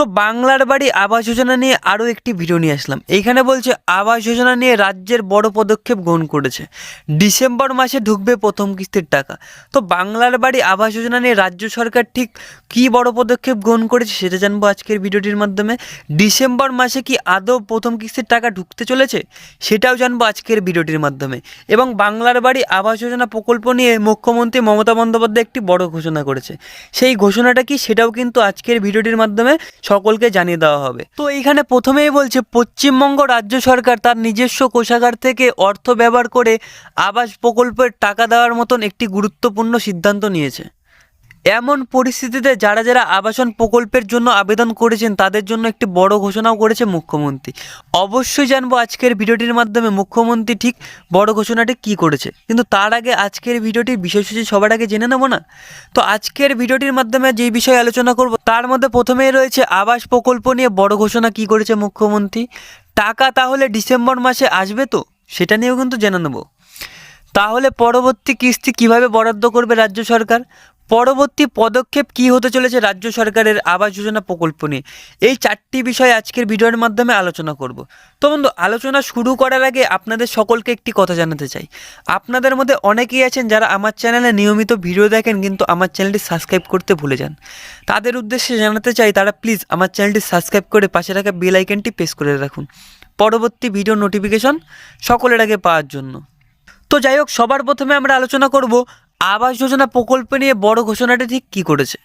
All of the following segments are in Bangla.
তো বাংলার বাড়ি আবাস যোজনা নিয়ে আরও একটি ভিডিও নিয়ে আসলাম। এইখানে বলছে, আবাস যোজনা নিয়ে রাজ্যের বড় পদক্ষেপ গ্রহণ করেছে। ডিসেম্বর মাসে ঢুকবে প্রথম কিস্তির টাকা। তো বাংলার বাড়ি আবাস যোজনা নিয়ে রাজ্য সরকার ঠিক কী বড় পদক্ষেপ গ্রহণ করেছে সেটা জানব আজকের ভিডিওটির মাধ্যমে। ডিসেম্বর মাসে কি আদৌ প্রথম কিস্তির টাকা ঢুকতে চলেছে? সেটাও জানব আজকের ভিডিওটির মাধ্যমে। এবং বাংলার বাড়ি আবাস যোজনা প্রকল্প নিয়ে মুখ্যমন্ত্রী মমতা বন্দ্যোপাধ্যায় একটি বড় ঘোষণা করেছে। সেই ঘোষণাটা কি সেটাও কিন্তু আজকের ভিডিওটির মাধ্যমে সকলকে জানিয়ে দেওয়া হবে। তো এখানে প্রথমেই বলছে, পশ্চিমবঙ্গ রাজ্য সরকার তার নিজস্ব কোষাগার থেকে অর্থ ব্যবহার করে আবাস প্রকল্পের টাকা দেওয়ার মতন একটি গুরুত্বপূর্ণ সিদ্ধান্ত নিয়েছে। এমন পরিস্থিতিতে যারা যারা আবাসন প্রকল্পের জন্য আবেদন করেছেন, তাদের জন্য একটি বড় ঘোষণাও করেছে মুখ্যমন্ত্রী। অবশ্যই জানব আজকের ভিডিওটির মাধ্যমে মুখ্যমন্ত্রী ঠিক বড় ঘোষণাটি কি করেছে। কিন্তু তার আগে আজকের ভিডিওটির বিষয়সূচি সবার আগে জেনে নেব না? তো আজকের ভিডিওটির মাধ্যমে যেই বিষয়ে আলোচনা করব, তার মধ্যে প্রথমেই রয়েছে আবাস প্রকল্প নিয়ে বড় ঘোষণা কি করেছে মুখ্যমন্ত্রী? টাকা তাহলে ডিসেম্বর মাসে আসবে তো? সেটা নিয়েও কিন্তু জেনে নেব। তাহলে পরবর্তী কিস্তি কীভাবে বরাদ্দ করবে রাজ্য সরকার? পরবর্তী পদক্ষেপ কি হতে চলেছে রাজ্য সরকারের আবাস যোজনা প্রকল্প নিয়ে? এই চারটি বিষয় আজকের ভিডিওর মাধ্যমে আলোচনা করব। তো বন্ধু, আলোচনা শুরু করার আগে আপনাদের সকলকে একটি কথা জানাতে চাই। আপনাদের মধ্যে অনেকেই আছেন যারা আমার চ্যানেলে নিয়মিত ভিডিও দেখেন কিন্তু আমার চ্যানেলটি সাবস্ক্রাইব করতে ভুলে যান। তাদের উদ্দেশ্যে জানাতে চাই, তারা প্লিজ আমার চ্যানেলটি সাবস্ক্রাইব করে পাশে রাখা বেল আইকনটি প্রেস করে রাখুন। পরবর্তী ভিডিও নোটিফিকেশন সকলের আগে পাওয়ার জন্য। তো যাই হোক, সবার প্রথমে আমরা আলোচনা করব আবাস যোজনা প্রকল্প নিয়ে বড় ঘোষণাটি ঠিক কী করেছে?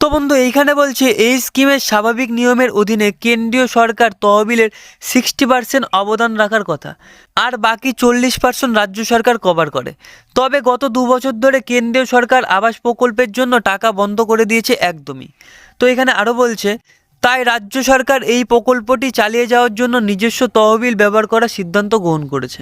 তো বন্ধু, এইখানে বলছে, এই স্কিমের স্বাভাবিক নিয়মের অধীনে কেন্দ্রীয় সরকার তহবিলের সিক্সটি পার্সেন্ট অবদান রাখার কথা, আর বাকি চল্লিশ পার্সেন্ট রাজ্য সরকার কভার করে। তবে গত দু বছর ধরে কেন্দ্রীয় সরকার আবাস প্রকল্পের জন্য টাকা বন্ধ করে দিয়েছে একদমই। তো এখানে আরও বলছে, তাই রাজ্য সরকার এই প্রকল্পটি চালিয়ে যাওয়ার জন্য নিজস্ব তহবিল ব্যবহার করার সিদ্ধান্ত গ্রহণ করেছে।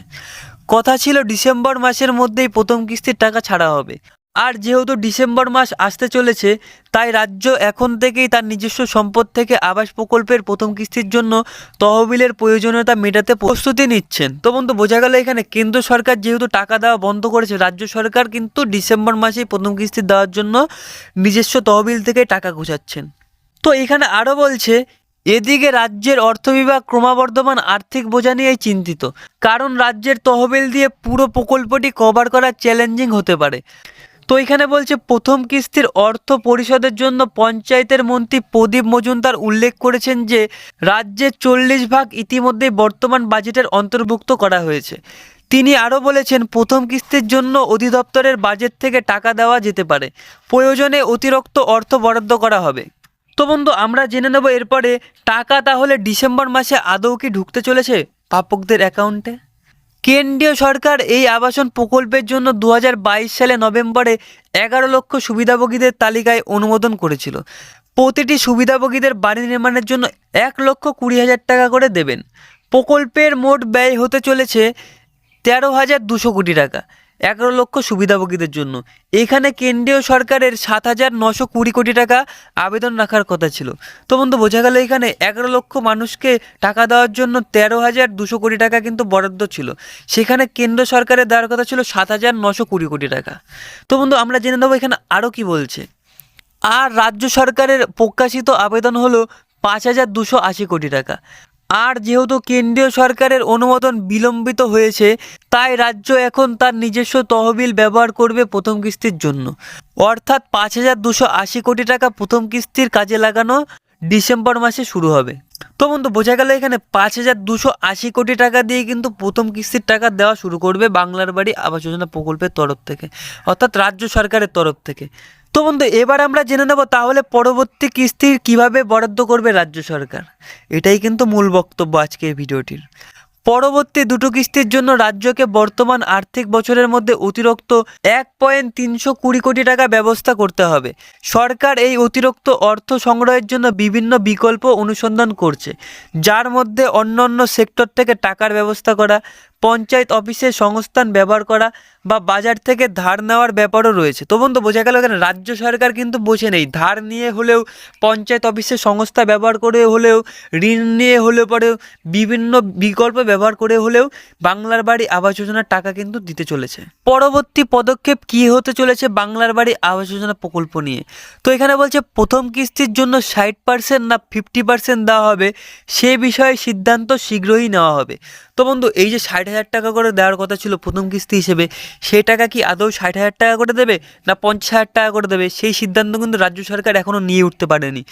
কথা ছিল ডিসেম্বর মাসের মধ্যেই প্রথম কিস্তির টাকা ছাড়া হবে। আর যেহেতু ডিসেম্বর মাস আসতে চলেছে, তাই রাজ্য এখন থেকেই তার নিজস্ব সম্পদ থেকে আবাস প্রকল্পের প্রথম কিস্তির জন্য তহবিলের প্রয়োজনীয়তা মেটাতে প্রস্তুতি নিচ্ছেন। তো বন্ধু, বোঝা গেল এখানে কেন্দ্র সরকার যেহেতু টাকা দেওয়া বন্ধ করেছে, রাজ্য সরকার কিন্তু ডিসেম্বর মাসেই প্রথম কিস্তি দেওয়ার জন্য নিজস্ব তহবিল থেকে টাকা গোছাচ্ছেন। তো এখানে আরও বলছে এদিকে রাজ্যের অর্থ বিভাগ ক্রমাবর্ধমান আর্থিক বোঝা নিয়েই চিন্তিত, কারণ রাজ্যের তহবিল দিয়ে পুরো প্রকল্পটি কভার করা চ্যালেঞ্জিং হতে পারে। তো এখানে বলছে, প্রথম কিস্তির অর্থ পরিষদের জন্য পঞ্চায়েতের মন্ত্রী প্রদীপ মজুমদার উল্লেখ করেছেন যে রাজ্যের চল্লিশ ভাগ ইতিমধ্যেই বর্তমান বাজেটের অন্তর্ভুক্ত করা হয়েছে। তিনি আরও বলেছেন, প্রথম কিস্তির জন্য অধিদপ্তরের বাজেট থেকে টাকা দেওয়া যেতে পারে। প্রয়োজনে অতিরিক্ত অর্থ বরাদ্দ করা হবে। তো বন্ধু, আমরা জেনে নেব এরপরে টাকা তাহলে ডিসেম্বর মাসে আদৌ কি ঢুকতে চলেছে প্রাপকদের অ্যাকাউন্টে? কেন্দ্রীয় সরকার এই আবাসন প্রকল্পের জন্য দু হাজার বাইশ সালে নভেম্বরে এগারো লক্ষ সুবিধাভোগীদের তালিকায় অনুমোদন করেছিল। প্রতিটি সুবিধাভোগীদের বাড়ি নির্মাণের জন্য এক লক্ষ কুড়ি হাজার টাকা করে দেবেন। প্রকল্পের মোট ব্যয় হতে চলেছে তেরো হাজার দুশো কোটি টাকা। এগারো লক্ষ সুবিধাভোগীদের জন্য। এখানে কেন্দ্রীয় সরকারের সাত হাজার নশো কুড়ি কোটি টাকা আবেদন রাখার কথা ছিল। তো বন্ধু, বোঝা গেল এখানে এগারো লক্ষ মানুষকে টাকা দেওয়ার জন্য তেরো হাজার দুশো কোটি টাকা কিন্তু বরাদ্দ ছিল। সেখানে কেন্দ্র সরকারের দেওয়ার কথা ছিল সাত হাজার নশো কুড়ি কোটি টাকা। তো বন্ধু, আমরা জেনে নেব এখানে আরও কি বলছে। আর রাজ্য সরকারের প্রকাশিত আবেদন হলো পাঁচ হাজার দুশো আশি কোটি টাকা। আর যেহেতু কেন্দ্রীয় সরকারের অনুমোদন বিলম্বিত হয়েছে, তাই রাজ্য এখন তার নিজস্ব তহবিল ব্যবহার করবে প্রথম কিস্তির জন্য। অর্থাৎ পাঁচ হাজার দুশো আশি কোটি টাকা প্রথম কিস্তির কাজে লাগানো ডিসেম্বর মাসে শুরু হবে। তো বন্ধু, বোঝা গেল এখানে পাঁচ হাজার দুশো আশি কোটি টাকা দিয়ে কিন্তু প্রথম কিস্তির টাকা দেওয়া শুরু করবে বাংলার বাড়ি আবাস যোজনা প্রকল্পের তরফ থেকে, অর্থাৎ রাজ্য সরকারের তরফ থেকে। তো বন্ধু, এবার আমরা জেনে নেব তাহলে পরবর্তী কিস্তির কীভাবে বরাদ্দ করবে রাজ্য সরকার। এটাই কিন্তু মূল বক্তব্য আজকের ভিডিওটির। পরবর্তী দুটো কিস্তির জন্য রাজ্যকে বর্তমান আর্থিক বছরের মধ্যে অতিরিক্ত এক পয়েন্ট তিনশো কুড়ি কোটি টাকা ব্যবস্থা করতে হবে। সরকার এই অতিরিক্ত অর্থ সংগ্রহের জন্য বিভিন্ন বিকল্প অনুসন্ধান করছে, যার মধ্যে অন্যান্য সেক্টর থেকে টাকার ব্যবস্থা করা পঞ্চায়েত অফিসের সংস্থান ব্যবহার করা বা বাজার থেকে ধার নেওয়ার ব্যাপারও রয়েছে। তো বন্ধু, বোঝা গেল এখানে রাজ্য সরকার কিন্তু বোঝে নেই। ধার নিয়ে হলেও, পঞ্চায়েত অফিসের সংস্থা ব্যবহার করে হলেও, ঋণ নিয়ে হলেও পরেও বিভিন্ন বিকল্প ব্যবহার করে হলেও বাংলার বাড়ি আবাস যোজনার টাকা কিন্তু দিতে চলেছে। পরবর্তী পদক্ষেপ কি হতে চলেছে বাংলার বাড়ি আবাস যোজনা প্রকল্প নিয়ে? তো এখানে বলছে, প্রথম কিস্তির জন্য ষাট পার্সেন্ট না ফিফটি পার্সেন্ট দেওয়া হবে, সে বিষয়ে সিদ্ধান্ত শীঘ্রই নেওয়া হবে। তো বন্ধু, এই যে ষাট হাজার টাকা করে দেওয়ার কথা ছিল প্রথম কিস্তি হিসেবে, সেই টাকা কি আদৌ ষাট হাজার টাকা করে দেবে না পঞ্চাশ হাজার টাকা করে দেবে? সেই সিদ্ধান্ত কিন্তু রাজ্য সরকার এখনও নিয়ে উঠতে পারেনি।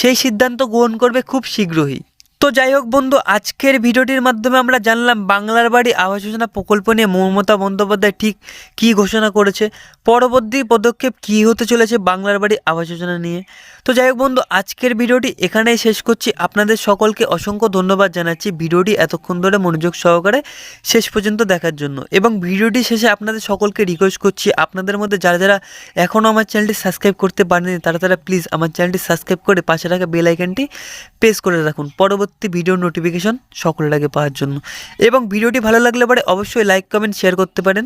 সেই সিদ্ধান্ত গ্রহণ করবে খুব শীঘ্রই। তো যাই হোক বন্ধু, আজকের ভিডিওটির মাধ্যমে আমরা জানলাম বাংলার বাড়ি আবাস যোজনা প্রকল্প নিয়ে মমতা বন্দ্যোপাধ্যায় ঠিক কী ঘোষণা করেছে, পরবর্তী পদক্ষেপ কী হতে চলেছে বাংলার বাড়ি আবাস যোজনা নিয়ে। তো যাই হোক বন্ধু, আজকের ভিডিওটি এখানেই শেষ করছি। আপনাদের সকলকে অসংখ্য ধন্যবাদ জানাচ্ছি ভিডিওটি এতক্ষণ ধরে মনোযোগ সহকারে শেষ পর্যন্ত দেখার জন্য। এবং ভিডিওটি শেষে আপনাদের সকলকে রিকোয়েস্ট করছি, আপনাদের মধ্যে যারা যারা এখনও আমার চ্যানেলটি সাবস্ক্রাইব করতে পারেনি তারা তারা প্লিজ আমার চ্যানেলটি সাবস্ক্রাইব করে পাশে রাখা বেল আইকনটি প্রেস করে রাখুন। পরবর্তী ভিডিও নোটিফিকেশন সকলের আগে পাওয়ার জন্য। এবং ভিডিওটি ভালো লাগলে পরে অবশ্যই লাইক কমেন্ট শেয়ার করতে পারেন।